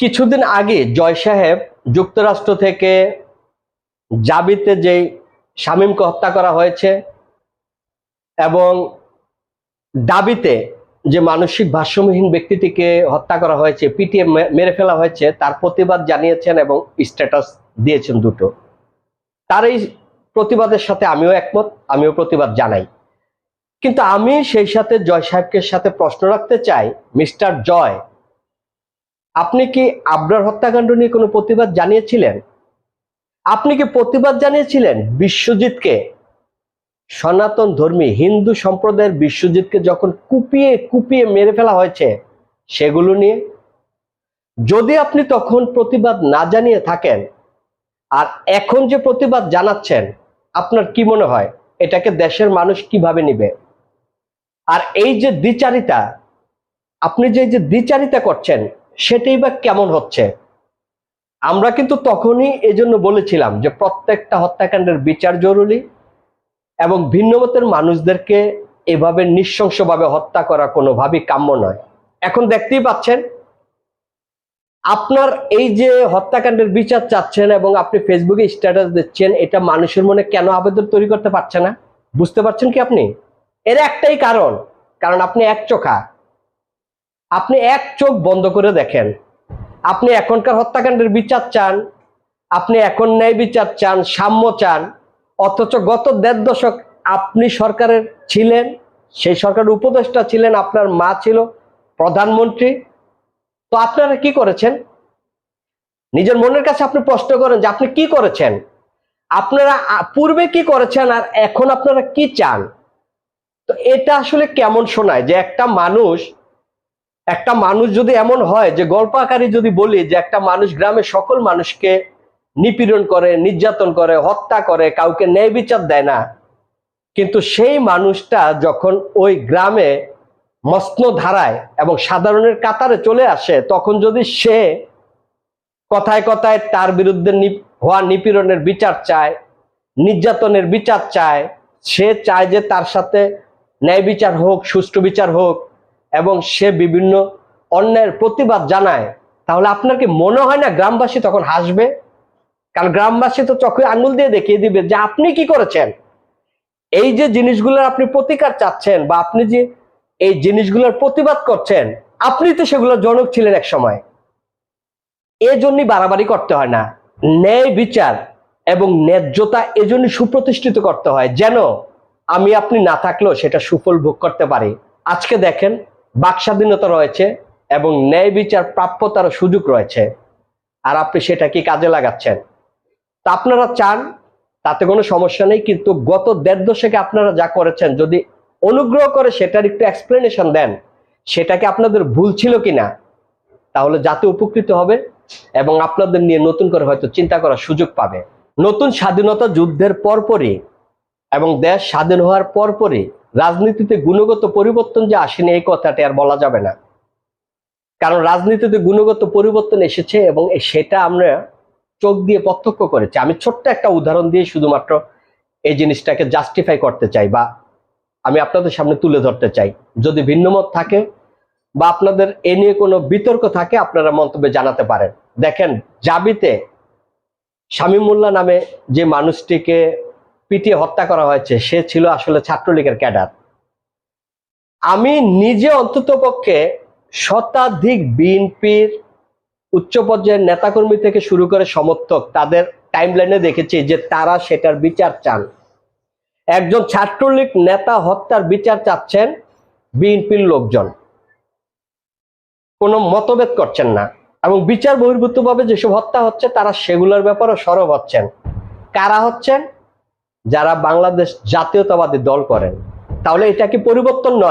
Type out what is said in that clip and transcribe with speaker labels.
Speaker 1: কিছুদিন আগে জয় সাহেব যুক্তরাষ্ট্র থেকে জাবিতে যেই শামীমকে হত্যা করা হয়েছে এবং দাবিতে যে মানসিক ভারসাম্যহীন ব্যক্তিটিকে হত্যা করা হয়েছে পিটিএ মেরে ফেলা হয়েছে, তার প্রতিবাদ জানিয়েছেন এবং স্ট্যাটাস দিয়েছেন দুটো। তার এই প্রতিবাদের সাথে আমিও একমত, আমিও প্রতিবাদ জানাই। কিন্তু আমি সেই সাথে জয় সাহেবকে সাথে প্রশ্ন রাখতে চাই, মিস্টার জয় আপনি কি আবরার হত্যাকাণ্ড নিয়ে কোনো প্রতিবাদ জানিয়েছিলেন? আপনি কি প্রতিবাদ জানিয়েছিলেন বিশ্বজিৎকে? সনাতন ধর্মী হিন্দু সম্প্রদায়ের বিশ্বজিৎকে যখন কুপিয়ে কুপিয়ে মেরে ফেলা হয়েছে সেগুলো নিয়ে? যদি আপনি তখন প্রতিবাদ না জানিয়ে থাকেন আর এখন যে প্রতিবাদ জানাচ্ছেন, আপনার কি মনে হয়? এটাকে দেশের মানুষ কীভাবে নিবে? আর এই যে দ্বিচারিতা, আপনি যে যে দ্বিচারিতা করছেন সেটাই বা কেমন হচ্ছে? আমরা কিন্তু তখনই এজন্য বলেছিলাম যে প্রত্যেকটা হত্যাকাণ্ডের বিচার জরুরি এবং ভিন্নমতের মানুষদেরকে এভাবে নৃশংসভাবে হত্যা করা কোনোভাবেই কাম্য নয়। এখন দেখতেই পাচ্ছেন, আপনার এই যে হত্যাকাণ্ডের বিচার চাচ্ছেন এবং আপনি ফেসবুকে স্ট্যাটাস দিচ্ছেন, এটা মানুষের মনে কেন আবেদন তৈরি করতে পারছে না? বুঝতে পারছেন কি আপনি? এর একটাই কারণ কারণ আপনি এক চোখা আপনি এক চোখ বন্ধ করে দেখেন। আপনি এখনকার হত্যাকাণ্ডের বিচার চান, আপনি এখন ন্যায় বিচার চান, সাম্য চান, অথচ গত দেড় দশক আপনি সরকারের ছিলেন, সেই সরকারের উপদেষ্টা ছিলেন, আপনার মা ছিল প্রধানমন্ত্রী। তো আপনারা কি করেছেন? নিজের মনের কাছে আপনি প্রশ্ন করেন যে আপনি কি করেছেন? আপনারা পূর্বে কি করেছেন আর এখন আপনারা কি চান? তো এটা আসলে কেমন শোনায় যে একটা মানুষ একটা মানুষ যদি এমন হয় যে গল্প আকারে যদি বলি যে একটা মানুষ গ্রামের সকল মানুষকে নিপীড়ন করে, নির্যাতন করে, হত্যা করে, কাউকে ন্যায় বিচার দেয় না, কিন্তু সেই মানুষটা যখন ওই গ্রামে মস্ন ধারায় এবং সাধারণের কাতারে চলে আসে, তখন যদি সে কথায় কথায় তার বিরুদ্ধে হওয়া নিপীড়নের বিচার চায়, নির্যাতনের বিচার চায়, সে চায় যে তার সাথে ন্যায় বিচার হোক, সুষ্ঠু বিচার হোক এবং সে বিভিন্ন অন্যায়ের প্রতিবাদ জানায়, তাহলে আপনার কি মনে হয় না গ্রামবাসী তখন হাসবে? কারণ গ্রামবাসী তো চোখে আঙুল দিয়ে দেখিয়ে দিবে যে আপনি কি করেছেন? এই যে জিনিসগুলোর আপনি প্রতিকার চাচ্ছেন বা আপনি যে এই জিনিসগুলোর প্রতিবাদ করছেন, আপনি তো সেগুলোর জনক ছিলেন এক সময়। এজন্যই বাড়াবাড়ি করতে হয় না। ন্যায় বিচার এবং ন্যায্যতা এজন্যই সুপ্রতিষ্ঠিত করতে হয়। যেন আমি আপনি না থাকলেও সেটা সুফল ভোগ করতে পারি। আজকে দেখেন বাক স্বাধীনতা রয়েছে এবং ন্যায় বিচার প্রাপ্যতার সুযোগ রয়েছে। আর আপনি সেটা কি কাজে লাগাচ্ছেন? তা আপনারা চান, তাতে কোনো সমস্যা নেই, কিন্তু গত দেড় দশকে আপনারা যা করেছেন, যদি অনুগ্রহ করে সেটার একটু এক্সপ্লেনেশন দেন সেটাকে আপনাদের ভুল ছিল কিনা, তাহলে যাতে উপকৃত হবে এবং আপনাদের নিয়ে নতুন করে হয়তো চিন্তা করার সুযোগ পাবে। নতুন স্বাধীনতা যুদ্ধের পরপরই এবং দেশ স্বাধীন হওয়ার পরপরই রাজনীতিতে গুণগত পরিবর্তন যে আসেনি এই কথাটি আর বলা যাবে না। কারণ রাজনীতিতে গুণগত পরিবর্তন এসেছে এবং সেটা আমরা চোখ দিয়ে প্রত্যক্ষ করেছি। আমি ছোট্ট একটা উদাহরণ দিয়ে শুধুমাত্র এই জিনিসটাকে জাস্টিফাই করতে চাই বা আমি আপনাদের সামনে তুলে ধরতে চাই। যদি ভিন্নমত থাকে বা আপনাদের এ নিয়ে কোনো বিতর্ক থাকে, আপনারা মন্তব্যে জানাতে পারেন। দেখেন, জাবিতে শামীমুল্লাহ নামে যে মানুষটিকে পিটিয়ে হত্যা করা হয়েছে, সে ছিল আসলে ছাত্রলীগের ক্যাডার। আমি নিজে অন্তত পক্ষে শতাধিক বিএনপির উচ্চ পর্যায়ের নেতাকর্মী থেকে শুরু করে সমর্থক তাদের টাইমলাইনে দেখেছি যে তারা সেটার বিচার চান। একজন ছাত্রলীগ নেতা হত্যার বিচার চাচ্ছেন বিএনপির লোকজন। কোনো মতভেদ করছেন না এবং বিচার বহির্ভূতভাবে যেসব হত্যা হচ্ছে তারা সেগুলোর ব্যাপারে সরব হচ্ছেন। কারা হচ্ছেন? যারা বাংলাদেশ জাতীয়তাবাদী দল করেন তাহলে এটা কি পরিবর্তন নয়?